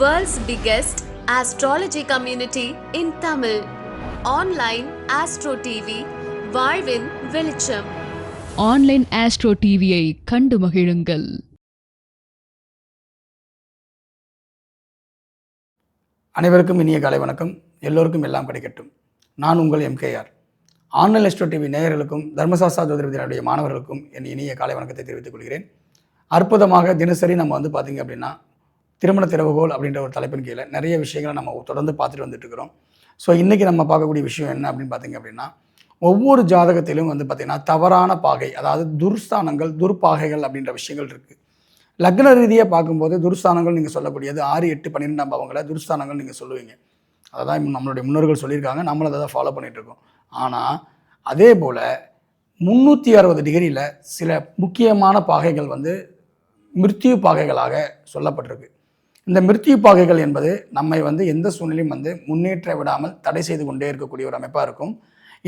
World's biggest astrology community in Tamil. Online Astro TV, வாழ்வின் வெளிச்சம். Online astro டிவியை கண்டு மகிழுங்கள். அனைவருக்கும் இனிய காலை வணக்கம். எல்லோருக்கும் எல்லாம் கிடைக்கட்டும். நான் உங்கள் எம்கேஆர் ஆன்லைன் எஸ்டோ டிவி நேயர்களுக்கும் தர்மசாஸ்திரா ஜோதிடத்தினுடைய மாணவர்களுக்கும் என் இனிய காலை வணக்கத்தை தெரிவித்துக் கொள்கிறேன். அற்புதமாக தினசரி நம்ம வந்து பார்த்திங்க அப்படின்னா திருமண திறவுகோல் அப்படின்ற ஒரு தலைப்பின் கீழே நிறைய விஷயங்களை நம்ம தொடர்ந்து பார்த்துட்டு வந்துட்டு இருக்கிறோம் ஸோ இன்றைக்கி நம்ம பார்க்கக்கூடிய விஷயம் என்ன அப்படின்னு பார்த்தீங்க அப்படின்னா ஒவ்வொரு ஜாதகத்திலும் வந்து பார்த்திங்கன்னா தவறான பாகை அதாவது துர்ஸ்தானங்கள் துர்பாகைகள் அப்படின்ற விஷயங்கள் இருக்குது லக்ன ரீதியாக பார்க்கும்போது துர்ஸ்தானங்கள் நீங்கள் சொல்லக்கூடியது ஆறு எட்டு பன்னிரெண்டாம் பாவங்களை துர்ஸ்தானங்கள் நீங்கள் சொல்லுவீங்க. அதான் நம்மளுடைய முன்னோர்கள் சொல்லியிருக்காங்க. நம்மளும் அதை தான் ஃபாலோ பண்ணிகிட்ருக்கோம் ஆனால் அதே போல் முந்நூற்றி அறுபது டிகிரியில் சில முக்கியமான பாகைகள் வந்து மிருத்யு பாகைகளாக சொல்லப்பட்டிருக்கு. இந்த மிருத்யு பாகைகள் என்பது நம்மை வந்து எந்த சூழ்நிலையும் வந்து முன்னேற்ற விடாமல் தடை செய்து கொண்டே இருக்கக்கூடிய ஒரு அமைப்பாக இருக்கும்.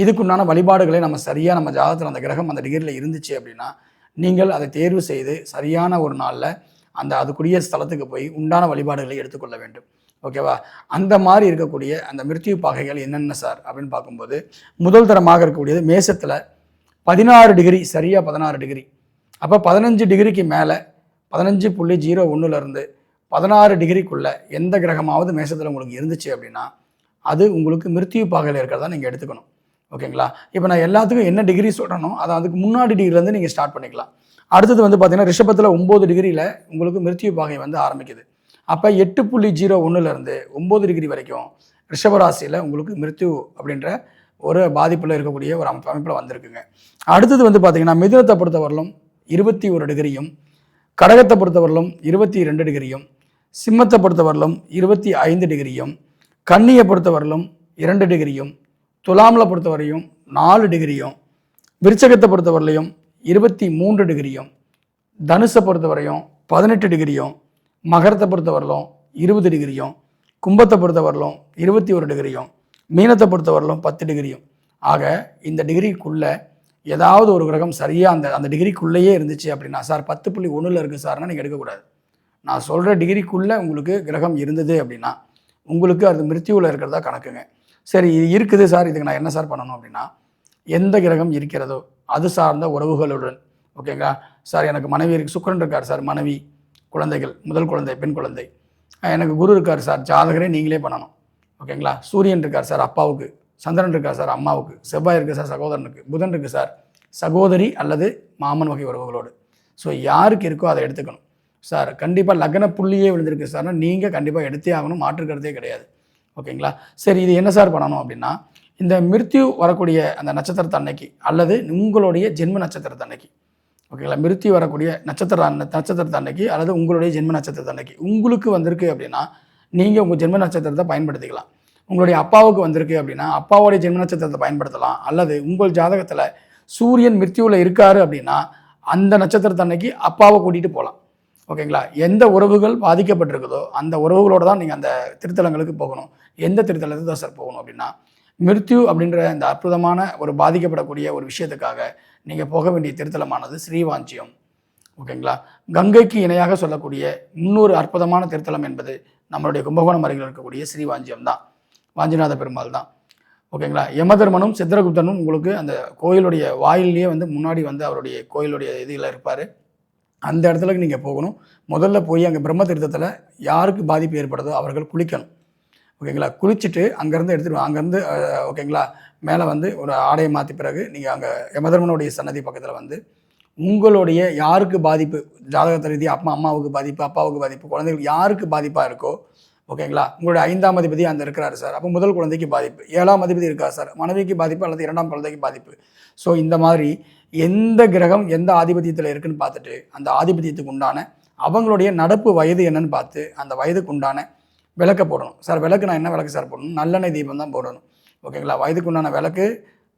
இதுக்குண்டான வழிபாடுகளை நம்ம சரியாக நம்ம ஜாதகத்தில் அந்த கிரகம் அந்த டிகிரியில் இருந்துச்சு அப்படின்னா நீங்கள் அதை தேர்வு செய்து சரியான ஒரு நாளில் அந்த அதுக்குரிய ஸ்தலத்துக்கு போய் உண்டான வழிபாடுகளை எடுத்துக்கொள்ள வேண்டும். ஓகேவா? அந்த மாதிரி இருக்கக்கூடிய அந்த மிருத்யு பாகைகள் என்னென்ன சார்? அப்படின்னு பார்க்கும்போது முதல் தரமாக இருக்கக்கூடியது மேசத்தில் பதினாறு டிகிரி சரியாக பதினாறு டிகிரி. அப்போ பதினஞ்சு டிகிரிக்கு மேலே பதினஞ்சு புள்ளி ஜீரோ ஒன்றுலேருந்து பதினாறு டிகிரிக்குள்ளே எந்த கிரகமாவது மேசத்தில் உங்களுக்கு இருந்துச்சு அப்படின்னா அது உங்களுக்கு மிருத்தியு பாகையில் இருக்கிறதா நீங்கள் எடுத்துக்கணும். ஓகேங்களா? இப்போ நான் எல்லாத்துக்கும் என்ன டிகிரி சொல்கிறனோ அதை அதுக்கு முன்னாடி டிகிரிலேருந்து நீங்கள் ஸ்டார்ட் பண்ணிக்கலாம். அடுத்தது வந்து பார்த்தீங்கன்னா ரிஷபத்தில் ஒம்பது டிகிரியில் உங்களுக்கு மிருத்தியு பாகை வந்து ஆரம்பிக்குது. அப்போ எட்டு புள்ளி ஜீரோ ஒன்றுலேருந்து ஒம்பது டிகிரி வரைக்கும் ரிஷபராசியில் உங்களுக்கு மிருத்யு அப்படின்ற ஒரு பாதிப்பில் இருக்கக்கூடிய ஒரு அமைப்பு அமைப்பில் வந்திருக்குங்க. அடுத்தது வந்து பார்த்தீங்கன்னா மிதுனத்தை பொறுத்தவரையிலும் இருபத்தி ஒரு டிகிரியும் கடகத்தை பொறுத்தவரையிலும் இருபத்தி ரெண்டு டிகிரியும் சிம்மத்தை பொறுத்தவரையிலும் இருபத்தி ஐந்து டிகிரியும் கன்னியை பொறுத்தவரையிலும் இரண்டு டிகிரியும் துலாமில் பொறுத்தவரையும் நாலு டிகிரியும் விருச்சகத்தை பொறுத்தவரையிலையும் இருபத்தி மூன்று டிகிரியும் தனுசை பொறுத்தவரையும் பதினெட்டு டிகிரியும் மகரத்தை பொறுத்தவரையிலும் இருபது டிகிரியும் கும்பத்தை பொறுத்தவரையிலும் இருபத்தி ஒரு டிகிரியும் மீனத்தை பொறுத்தவரையிலும் பத்து டிகிரியும். ஆக இந்த டிகிரிக்குள்ளே ஏதாவது ஒரு கிரகம் சரியாக அந்த அந்த டிகிரிக்குள்ளேயே இருந்துச்சு அப்படின்னா சார் பத்து புள்ளி ஒன்றில் இருக்குது சார்னா நீங்கள் எடுக்கக்கூடாது. நான் சொல்கிற டிகிரிக்குள்ளே உங்களுக்கு கிரகம் இருந்தது அப்படின்னா உங்களுக்கு அது மிருத்தியூவில் இருக்கிறதா கணக்குங்க. சரி இது இருக்குது சார் இதுக்கு நான் என்ன சார் பண்ணணும் அப்படின்னா எந்த கிரகம் இருக்கிறதோ அது சார்ந்த உறவுகளுடன் ஓகேங்களா? சார் எனக்கு மனைவி இருக்கு சுக்கரன் இருக்கார் சார் மனைவி குழந்தைகள் முதல் குழந்தை பெண் குழந்தை. எனக்கு குரு இருக்கார் சார் ஜாதகரே நீங்களே பண்ணணும் ஓகேங்களா? சூரியன் இருக்கார் சார் அப்பாவுக்கு சந்திரன் இருக்கார் சார் அம்மாவுக்கு செவ்வாய் இருக்குது சார் சகோதரனுக்கு புதன் இருக்குது சார் சகோதரி அல்லது மாமன் வகை உறவுகளோடு. ஸோ யாருக்கு இருக்கோ அதை எடுத்துக்கணும். சார் கண்டிப்பாக லக்ன புள்ளியே விழுந்திருக்கு சார்னா நீங்கள் கண்டிப்பாக எடுத்தே ஆகணும். மாற்றுக்கிறதே கிடையாது. ஓகேங்களா? சரி இது என்ன சார் பண்ணணும் அப்படின்னா இந்த மிருத்யு வரக்கூடிய அந்த நட்சத்திரத்து அன்னைக்கு அல்லது உங்களுடைய ஜென்ம நட்சத்திரத்து அன்னைக்கு. ஓகேங்களா? மிருத்யு வரக்கூடிய நட்சத்திர நட்சத்திரத்து அன்னைக்கு அல்லது உங்களுடைய ஜென்ம நட்சத்திரத்து அன்னைக்கு. உங்களுக்கு வந்திருக்கு அப்படின்னா நீங்கள் உங்கள் ஜென்ம நட்சத்திரத்தை பயன்படுத்திக்கலாம். உங்களுடைய அப்பாவுக்கு வந்திருக்கு அப்படின்னா அப்பாவுடைய ஜென்ம நட்சத்திரத்தை பயன்படுத்தலாம். அல்லது உங்கள் ஜாதகத்தில் சூரியன் மிருத்யுவில் இருக்காரு அப்படின்னா அந்த நட்சத்திரத்து அன்னைக்கு அப்பாவை கூட்டிகிட்டு போகலாம் ஓகேங்களா? எந்த உறவுகள் பாதிக்கப்பட்டிருக்குதோ அந்த உறவுகளோடு தான் நீங்கள் அந்த திருத்தலங்களுக்கு போகணும். எந்த திருத்தலத்துக்கு தான் சார் போகணும் அப்படின்னா மிருத்யு அப்படின்ற இந்த அற்புதமான ஒரு பாதிக்கப்படக்கூடிய ஒரு விஷயத்துக்காக நீங்கள் போக வேண்டிய திருத்தலமானது ஸ்ரீவாஞ்சியம். ஓகேங்களா? கங்கைக்கு இணையாக சொல்லக்கூடிய இன்னொரு அற்புதமான திருத்தலம் என்பது நம்மளுடைய கும்பகோணம் அருகில் இருக்கக்கூடிய ஸ்ரீவாஞ்சியம் தான். வாஞ்சிநாத பெருமாள் தான். ஓகேங்களா? யமதர்மனும் சித்திரகுப்தனும் உங்களுக்கு அந்த கோயிலுடைய வாயிலேயே வந்து முன்னாடி வந்து அவருடைய கோயிலுடைய இதில் இருப்பார். அந்த இடத்துல நீங்கள் போகணும். முதல்ல போய் அங்கே பிரம்ம தீர்த்தத்தில் யாருக்கு பாதிப்பு ஏற்படுதோ அவர்கள் குளிக்கணும். ஓகேங்களா? குளிச்சுட்டு அங்கேருந்து எடுத்துகிட்டு அங்கேருந்து ஓகேங்களா? மேலே வந்து ஒரு ஆடையை மாற்றி பிறகு நீங்கள் அங்கே யமதர்மனுடைய சன்னதி பக்கத்தில் வந்து உங்களுடைய யாருக்கு பாதிப்பு ஜாதகத்தை ரீதியாக அப்பா அம்மாவுக்கு பாதிப்பு அப்பாவுக்கு பாதிப்பு குழந்தைகளுக்கு யாருக்கு பாதிப்பாக இருக்கோ ஓகேங்களா? உங்களுடைய ஐந்தாம் அதிபதி அந்த இருக்கிறார் சார். அப்போ முதல் குழந்தைக்கு பாதிப்பு. ஏழாம் அதிபதி இருக்கா சார்? மனைவிக்கு பாதிப்பு அல்லது இரண்டாம் குழந்தைக்கு பாதிப்பு? ஸோ இந்த மாதிரி எந்த கிரகம் எந்த ஆதிபத்தியத்தில் இருக்குன்னு பார்த்துட்டு அந்த ஆதிபத்தியத்துக்கு உண்டான அவங்களுடைய நடப்பு வயது என்னன்னு பார்த்து அந்த வயதுக்கு உண்டான விளக்க போடணும். சார் விளக்கு நான் என்ன விளக்கு சார் போடணும்? நல்லெண்ணெய் தீபம் தான் போடணும். ஓகேங்களா? வயதுக்கு உண்டான விளக்கு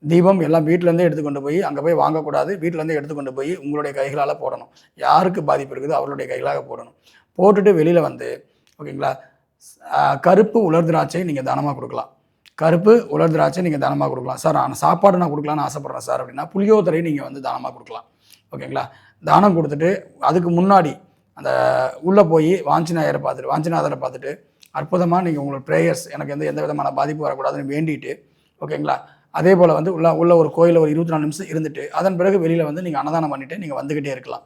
தீபம் எல்லாம் வீட்டிலேருந்தே எடுத்துக்கொண்டு போய் அங்கே போய் வாங்கக்கூடாது. வீட்டிலேருந்தே எடுத்துக்கொண்டு போய் உங்களுடைய கைகளால் போடணும். யாருக்கு பாதிப்பு இருக்குதோ அவர்களுடைய கைகளாக போடணும். போட்டுட்டு வெளியில் வந்து ஓகேங்களா? கருப்பு உலர் திராட்சை நீங்கள் தானமாக கொடுக்கலாம். கருப்பு உலர் திராட்சை நீங்கள் தானமாக கொடுக்கலாம். சார் நான் சாப்பாடு நான் கொடுக்கலான்னு ஆசைப்பட்றேன் சார் அப்படின்னா புளியோதரை நீங்கள் வந்து தானமாக கொடுக்கலாம். ஓகேங்களா? தானம் கொடுத்துட்டு அதுக்கு முன்னாடி அந்த உள்ளே போய் வாஞ்சிநாயரை பார்த்துட்டு வாஞ்சிநாதரை பார்த்துட்டு அற்புதமாக நீங்கள் உங்களோட ப்ரேயர்ஸ் எனக்கு எந்த எந்த விதமான பாதிப்பு வரக்கூடாதுன்னு வேண்டிட்டு ஓகேங்களா? அதே போல் வந்து உள்ள உள்ள ஒரு கோயிலில் ஒரு இருபத்தி நாலு நிமிஷம் இருந்துட்டு அதன் பிறகு வெளியில் வந்து நீங்கள் அன்னதானம் பண்ணிவிட்டு நீங்கள் வந்துக்கிட்டே இருக்கலாம்.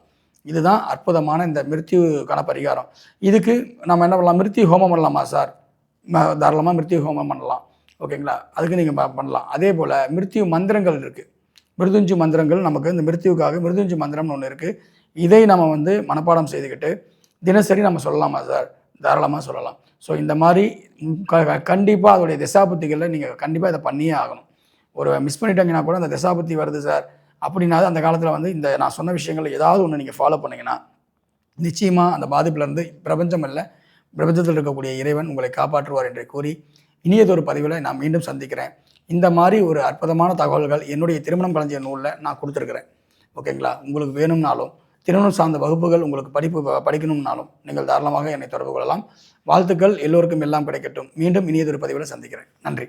இதுதான் அற்புதமான இந்த மிருத்யுக்கான பரிகாரம். இதுக்கு நம்ம என்ன பண்ணலாம்? மிருத்யு ஹோமம் பண்ணலாமா சார்? தாராளமாக மிருத்யு ஹோமம் பண்ணலாம். ஓகேங்களா? அதுக்கு நீங்கள் பண்ணலாம். அதே போல் மிருத்யு மந்திரங்கள் இருக்குது மிருதுஞ்சு மந்திரங்கள் நமக்கு இந்த மிருத்யுக்காக மிருதுஞ்சு மந்திரம்னு ஒன்று இருக்குது இதை நம்ம வந்து மனப்பாடம் செய்துக்கிட்டு தினசரி நம்ம சொல்லலாமா சார்? தாராளமாக சொல்லலாம். ஸோ இந்த மாதிரி கண்டிப்பாக அதோடைய திசாபுத்திகளில் நீங்கள் கண்டிப்பாக இதை பண்ணியே ஆகணும். ஒரு மிஸ் பண்ணிட்டாங்கன்னா கூட அந்த திசாபுத்தி வருது சார். அப்படின்னாது அந்த காலத்தில் வந்து இந்த நான் சொன்ன விஷயங்கள் ஏதாவது ஒன்று நீங்கள் ஃபாலோ பண்ணிங்கன்னா நிச்சயமாக அந்த பாதிப்புலேருந்து பிரபஞ்சம் இல்லை பிரபஞ்சத்தில் இருக்கக்கூடிய இறைவன் உங்களை காப்பாற்றுவார் என்று கூறி இனியதொரு பதிவில் நான் மீண்டும் சந்திக்கிறேன். இந்த மாதிரி ஒரு அற்புதமான தகவல்கள் என்னுடைய திருமணம் கலைஞர் நூலில் நான் கொடுத்துருக்குறேன். ஓகேங்களா? உங்களுக்கு வேணும்னாலும் திருமணம் சார்ந்த வகுப்புகள் உங்களுக்கு படிப்பு படிக்கணும்னாலும் நீங்கள் தாராளமாக என்னை தொடர்பு கொள்ளலாம். வாழ்த்துக்கள் எல்லோருக்கும் எல்லாம் கிடைக்கட்டும். மீண்டும் இனியதொரு பதிவில் சந்திக்கிறேன். நன்றி.